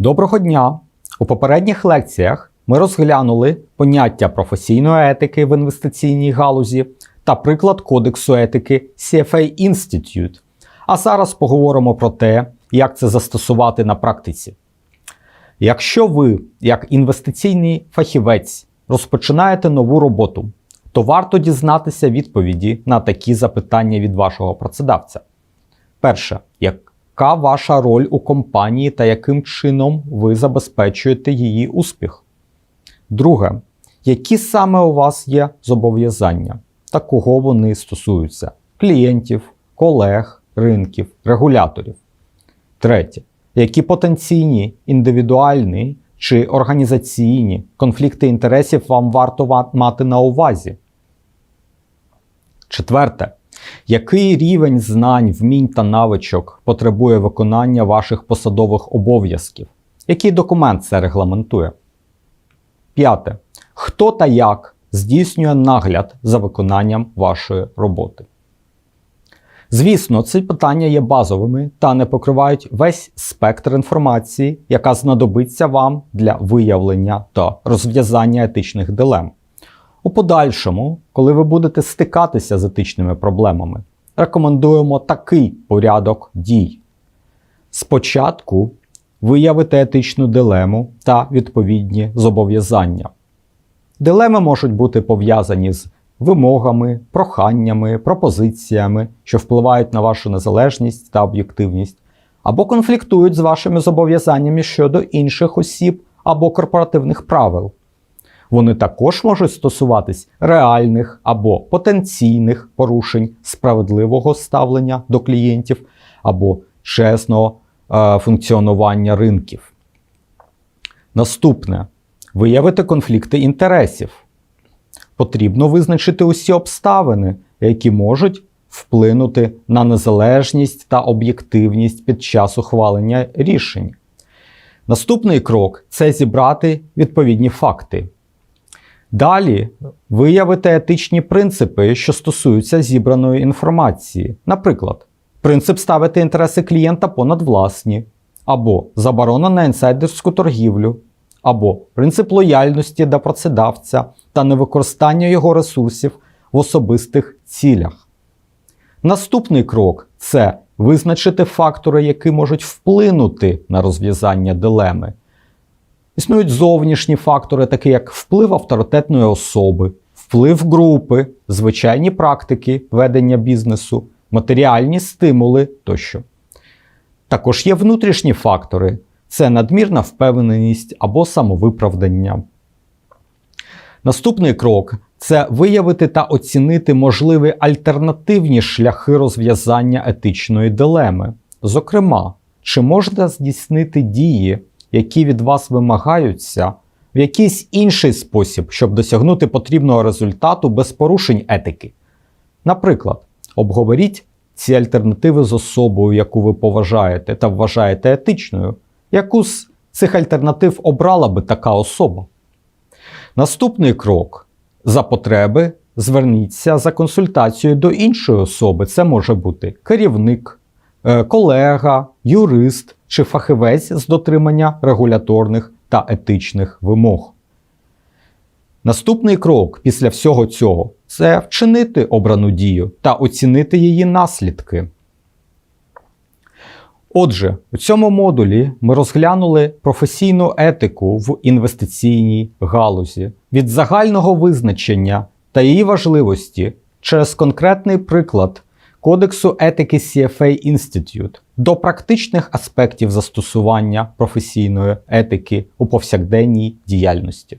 Доброго дня! У попередніх лекціях ми розглянули поняття професійної етики в інвестиційній галузі та приклад Кодексу етики CFA Institute. А зараз поговоримо про те, як це застосувати на практиці. Якщо ви, як інвестиційний фахівець, розпочинаєте нову роботу, то варто дізнатися відповіді на такі запитання від вашого працедавця. Перше, яка ваша роль у компанії та яким чином ви забезпечуєте її успіх? Друге, які саме у вас є зобов'язання та кого вони стосуються: клієнтів, колег, ринків, регуляторів. Третє, які потенційні індивідуальні чи організаційні конфлікти інтересів вам варто мати на увазі? Четверте, який рівень знань, вмінь та навичок потребує виконання ваших посадових обов'язків? Який документ це регламентує? П'яте. Хто та як здійснює нагляд за виконанням вашої роботи? Звісно, ці питання є базовими та не покривають весь спектр інформації, яка знадобиться вам для виявлення та розв'язання етичних дилем. У подальшому, коли ви будете стикатися з етичними проблемами, рекомендуємо такий порядок дій. Спочатку виявити етичну дилему та відповідні зобов'язання. Дилеми можуть бути пов'язані з вимогами, проханнями, пропозиціями, що впливають на вашу незалежність та об'єктивність, або конфліктують з вашими зобов'язаннями щодо інших осіб або корпоративних правил. Вони також можуть стосуватись реальних або потенційних порушень справедливого ставлення до клієнтів або чесного е, функціонування ринків. Наступне виявити конфлікти інтересів. Потрібно визначити усі обставини, які можуть вплинути на незалежність та об'єктивність під час ухвалення рішень. Наступний крок це зібрати відповідні факти. Далі виявити етичні принципи, що стосуються зібраної інформації. Наприклад, принцип ставити інтереси клієнта понад власні, або заборона на інсайдерську торгівлю, або принцип лояльності до працедавця та невикористання його ресурсів в особистих цілях. Наступний крок це визначити фактори, які можуть вплинути на розв'язання дилеми. Існують зовнішні фактори, такі як вплив авторитетної особи, вплив групи, звичайні практики ведення бізнесу, матеріальні стимули тощо. Також є внутрішні фактори це надмірна впевненість або самовиправдання. Наступний крок це виявити та оцінити можливі альтернативні шляхи розв'язання етичної дилеми. Зокрема, чи можна здійснити дії, які від вас вимагаються, в якийсь інший спосіб, щоб досягнути потрібного результату без порушень етики. Наприклад, обговоріть ці альтернативи з особою, яку ви поважаєте та вважаєте етичною, яку з цих альтернатив обрала би така особа. Наступний крок за потреби зверніться за консультацією до іншої особи. Це може бути керівник, е, колега, юрист чи фахівець з дотримання регуляторних та етичних вимог. Наступний крок після всього цього це вчинити обрану дію та оцінити її наслідки. Отже, у цьому модулі ми розглянули професійну етику в інвестиційній галузі від загального визначення та її важливості через конкретний приклад Кодексу етики CFA Institute до практичних аспектів застосування професійної етики у повсякденній діяльності.